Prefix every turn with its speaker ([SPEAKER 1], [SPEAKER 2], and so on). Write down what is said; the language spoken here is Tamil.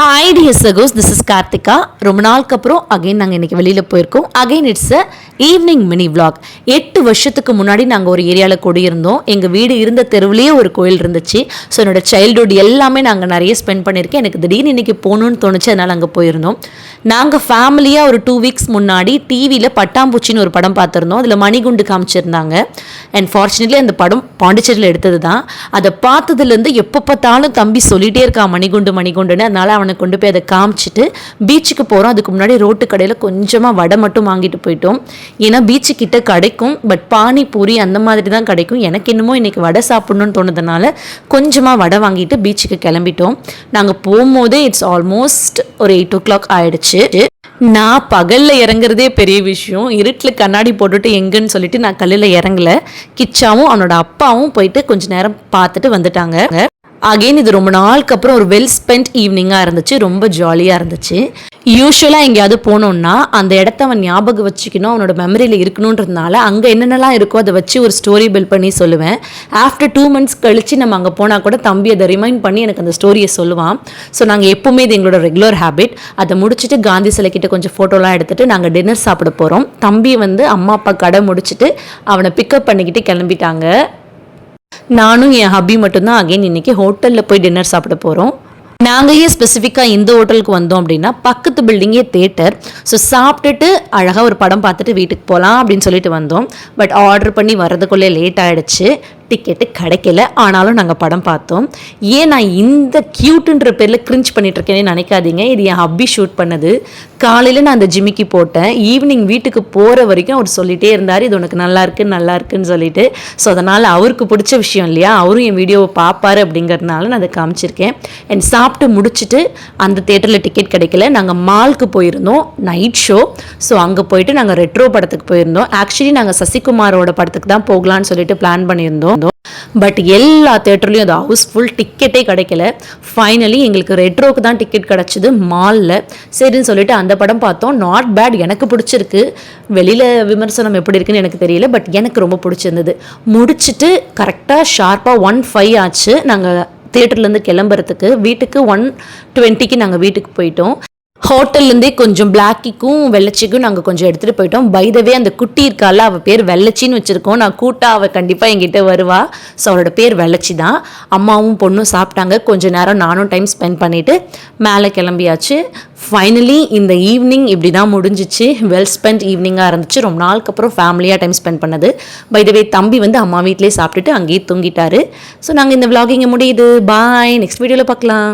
[SPEAKER 1] ஹாய் டியர் சகோஸ் திஸ் இஸ் கார்த்திகா ரொம்ப நாளுக்கு அப்புறம் அகைன் நாங்கள் இன்றைக்கி வெளியில் போயிருக்கோம். Again it's a evening mini vlog எட்டு வருஷத்துக்கு முன்னாடி நாங்கள் ஒரு ஏரியாவில் குடியிருந்தோம். எங்கள் வீடு இருந்த தெருவுலேயே ஒரு கோயில் இருந்துச்சு. ஸோ என்னோட சைல்டுஹுட் எல்லாமே நாங்கள் நிறைய ஸ்பெண்ட் பண்ணியிருக்கேன் எனக்கு திடீர்னு இன்றைக்கி போகணுன்னு தோணுச்சு அதனால் அங்கே போயிருந்தோம். நாங்கள் ஃபேமிலியாக ஒரு டூ வீக்ஸ் முன்னாடி டிவியில் பட்டாம்பூச்சின்னு ஒரு படம் பார்த்துருந்தோம். அதில் மணிகுண்டு காமிச்சிருந்தாங்க. அண்ட் ஃபார்ச்சுனேட்லி அந்த படம் பாண்டிச்சேரியில் எடுத்தது தான் அதை பார்த்ததுலேருந்து எப்போ பார்த்தாலும் தம்பி சொல்லிகிட்டே இருக்கான் மணிகுண்டு மணிகுண்டுன்னு. அதனால் அவனை கொண்டு போய் அதை காமிச்சிட்டு பீச்சுக்கு போகிறோம் அதுக்கு முன்னாடி ரோட்டு கடையில் கொஞ்சமாக வடை மட்டும் வாங்கிட்டு போயிட்டோம். ஏன்னா பீச்சு கிட்ட கிடைக்கும். பட் பானிபூரி அந்த மாதிரி தான் கிடைக்கும். எனக்கு என்னமோ இன்றைக்கி வடை சாப்பிட்ணுன்னு தோணுதுனால கொஞ்சமாக வடை வாங்கிட்டு பீச்சுக்கு கிளம்பிட்டோம். நாங்கள் போகும்போதே இட்ஸ் ஆல்மோஸ்ட் ஒரு எயிட் ஓ கிளாக் ஆயிடுச்சு. நான் பகலில் இறங்குறதே பெரிய விஷயம். இருட்டில் கண்ணாடி போட்டுட்டு எங்கன்னு சொல்லிட்டு நான் கல்லில் இறங்கல. கிச்சாவும் அவனோட அப்பாவும் போயிட்டு கொஞ்ச நேரம் பார்த்துட்டு வந்துட்டாங்க. அகைன் இது ரொம்ப நாளுக்கு அப்புறம் ஒரு வெல் ஸ்பெண்ட் ஈவினிங்காக இருந்துச்சு. ரொம்ப ஜாலியாக இருந்துச்சு. யூஸ்வலாக எங்கேயாவது போனோம்னா அந்த இடத்த அவன் ஞாபகம் வச்சுக்கணும். அவனோட மெமரியில் இருக்கணுன்றதுனால அங்கே என்னென்னலாம் இருக்கோ அதை வச்சு ஒரு ஸ்டோரி பில்ட் பண்ணி சொல்லுவேன். ஆஃப்டர் டூ மந்த்ஸ் கழித்து நம்ம அங்கே போனால் கூட தம்பி அதை ரிமைண்ட் பண்ணி எனக்கு அந்த ஸ்டோரியை சொல்லுவான். ஸோ நாங்கள் எப்போவுமே இது எங்களோட ரெகுலர் ஹேபிட் அதை முடிச்சுட்டு காந்தி சிலைக்கிட்ட கொஞ்சம் ஃபோட்டோலாம் எடுத்துகிட்டு நாங்கள் டின்னர் சாப்பிட போகிறோம் தம்பி வந்து அம்மா அப்பா கடை முடிச்சுட்டு அவனை பிக்கப் பண்ணிக்கிட்டு கிளம்பிட்டாங்க. நானும் என் ஹப்பி மட்டும்தான் அகைன் இன்னைக்கு ஹோட்டலில் போய் டின்னர் சாப்பிட போகிறோம் நாங்கள் ஏன் ஸ்பெசிஃபிக்காக இந்த ஹோட்டலுக்கு வந்தோம் அப்படின்னா பக்கத்து பில்டிங்கே தேட்டர் ஸோ சாப்பிட்டுட்டு அழகாக ஒரு படம் பார்த்துட்டு வீட்டுக்கு போகலாம் அப்படின்னு சொல்லிட்டு வந்தோம். பட் ஆர்டர் பண்ணி வர்றதுக்குள்ளே லேட் ஆகிடுச்சு டிக்கெட்டு கிடைக்கல. ஆனாலும் நாங்கள் படம் பார்த்தோம். ஏன் நான் இந்த க்யூட்டுன்ற பேரில் கிரிஞ்ச் பண்ணிகிட்ருக்கேனே நினைக்காதீங்க. இது என் ஹப்பி ஷூட் பண்ணது. காலையில் நான் அந்த ஜிம்மிக்கு போட்டேன். ஈவினிங் வீட்டுக்கு போகிற வரைக்கும் அவர் சொல்லிகிட்டே இருந்தார் இது உனக்கு நல்லா இருக்கு நல்லா இருக்குன்னு சொல்லிட்டு. ஸோ அதனால் அவருக்கு பிடிச்ச விஷயம் இல்லையா? அவரும் என் வீடியோவை பார்ப்பார் அப்படிங்கிறதுனால நான் அதை காமிச்சிருக்கேன். அண்ட் சாப்பிட்டு முடிச்சுட்டு அந்த தேட்டரில் டிக்கெட் கிடைக்கல. நாங்கள் மால்க்கு போயிருந்தோம் நைட் ஷோ ஸோ அங்கே போயிட்டு நாங்கள் ரெட்ரோ படத்துக்கு போயிருந்தோம். ஆக்சுவலி நாங்கள் சசிகுமாரோட படத்துக்கு தான் போகலான்னு சொல்லிட்டு பிளான் பண்ணியிருந்தோம். பட் எல்லா தேட்டர்லேயும் அது ஹவுஸ்ஃபுல் டிக்கெட்டே கிடைக்கல. ஃபைனலி எங்களுக்கு ரெட்ரோக்கு தான் டிக்கெட் கிடச்சிது மாலில் சரின்னு சொல்லிட்டு அந்த படம் பார்த்தோம். நாட் பேட் எனக்கு பிடிச்சிருக்கு. வெளியில் விமர்சனம் எப்படி இருக்குன்னு எனக்கு தெரியல பட் எனக்கு ரொம்ப பிடிச்சிருந்தது. முடிச்சுட்டு கரெக்டாக ஷார்ப்பாக ஒன் ஃபைவ் ஆச்சு. நாங்கள் தேட்டர்லேருந்து கிளம்புறதுக்கு வீட்டுக்கு ஒன் டுவெண்ட்டிக்கு நாங்கள் வீட்டுக்கு போயிட்டோம். ஹோட்டல்லேருந்தே கொஞ்சம் பிளாக்கிக்கும் வெள்ளச்சிக்கும் நாங்கள் கொஞ்சம் எடுத்துகிட்டு போயிட்டோம். பைதவே அந்த குட்டி இருக்கால அவள் பேர் வெள்ளச்சின்னு வச்சுருக்கோம். நான் கூட்டா அவள் கண்டிப்பாக எங்கிட்ட வருவா. ஸோ அவளோட பேர் வெள்ளச்சி தான். அம்மாவும் பொண்ணும் சாப்பிட்டாங்க. கொஞ்ச நேரம் நானும் டைம் ஸ்பெண்ட் பண்ணிவிட்டு மேலே கிளம்பியாச்சு. ஃபைனலி இந்த ஈவினிங் இப்படி தான் முடிஞ்சிச்சு. வெல் ஸ்பெண்ட் ஈவினிங்காக இருந்துச்சு. ரொம்ப நாளுக்கு அப்புறம் ஃபேமிலியாக டைம் ஸ்பெண்ட் பண்ணது. பைதவே தம்பி வந்து அம்மா வீட்டிலே சாப்பிட்டுட்டு அங்கேயே தூங்கிட்டாரு. ஸோ நாங்கள் இந்த vlog முடியுது. பாய் நெக்ஸ்ட் வீடியோவில் பார்க்கலாம்